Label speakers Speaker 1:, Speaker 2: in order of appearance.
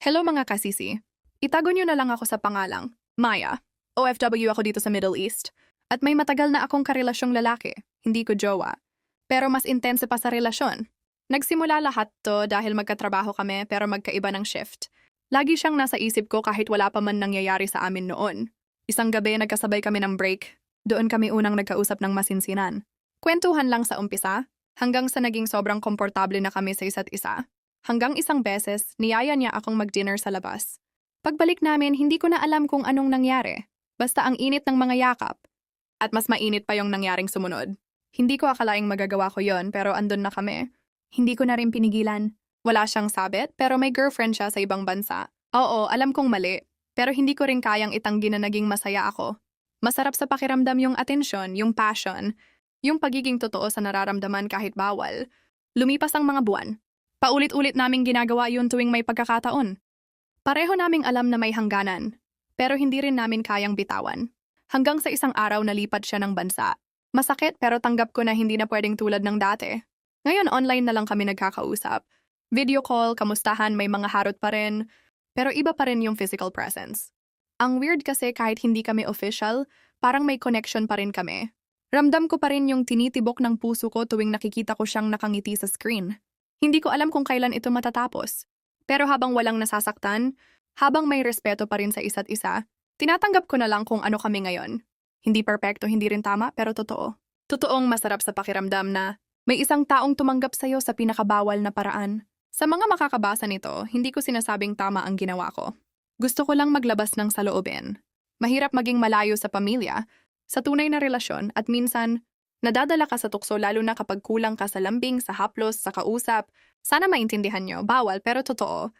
Speaker 1: Hello mga kasisi. Itago niyo na lang ako sa pangalang, Maya. OFW ako dito sa Middle East. At may matagal na akong karelasyong lalaki, hindi ko jowa. Pero mas intense pa sa relasyon. Nagsimula lahat to dahil magkatrabaho kami pero magkaiba ng shift. Lagi siyang nasa isip ko kahit wala pa man nangyayari sa amin noon. Isang gabi nagkasabay kami ng break. Doon kami unang nagkausap ng masinsinan. Kwentuhan lang sa umpisa, hanggang sa naging sobrang komportable na kami sa isa't isa. Hanggang isang beses, niyaya niya akong mag-dinner sa labas. Pagbalik namin, hindi ko na alam kung anong nangyari. Basta ang init ng mga yakap. At mas mainit pa yung nangyaring sumunod. Hindi ko akalaing magagawa ko yon pero andun na kami. Hindi ko na rin pinigilan. Wala siyang sabit pero may girlfriend siya sa ibang bansa. Oo, alam kong mali. Pero hindi ko rin kayang itanggi na naging masaya ako. Masarap sa pakiramdam yung atensyon, yung passion, yung pagiging totoo sa nararamdaman kahit bawal. Lumipas ang mga buwan. Paulit-ulit naming ginagawa yun tuwing may pagkakataon. Pareho naming alam na may hangganan, pero hindi rin namin kayang bitawan. Hanggang sa isang araw nalipat siya ng bansa. Masakit pero tanggap ko na hindi na pwedeng tulad ng dati. Ngayon online na lang kami nagkakausap. Video call, kamustahan, may mga harot pa rin. Pero iba pa rin yung physical presence. Ang weird kasi kahit hindi kami official, parang may connection pa rin kami. Ramdam ko pa rin yung tinitibok ng puso ko tuwing nakikita ko siyang nakangiti sa screen. Hindi ko alam kung kailan ito matatapos. Pero habang walang nasasaktan, habang may respeto pa rin sa isa't isa, tinatanggap ko na lang kung ano kami ngayon. Hindi perpekto, hindi rin tama, pero totoo. Totoong masarap sa pakiramdam na may isang taong tumanggap sa'yo sa pinakabawal na paraan. Sa mga makakabasa nito, hindi ko sinasabing tama ang ginawa ko. Gusto ko lang maglabas ng saloobin. Mahirap maging malayo sa pamilya, sa tunay na relasyon at minsan, nadadala ka sa tukso lalo na kapag kulang ka sa lambing, sa haplos, sa kausap. Sana maintindihan nyo, bawal pero totoo.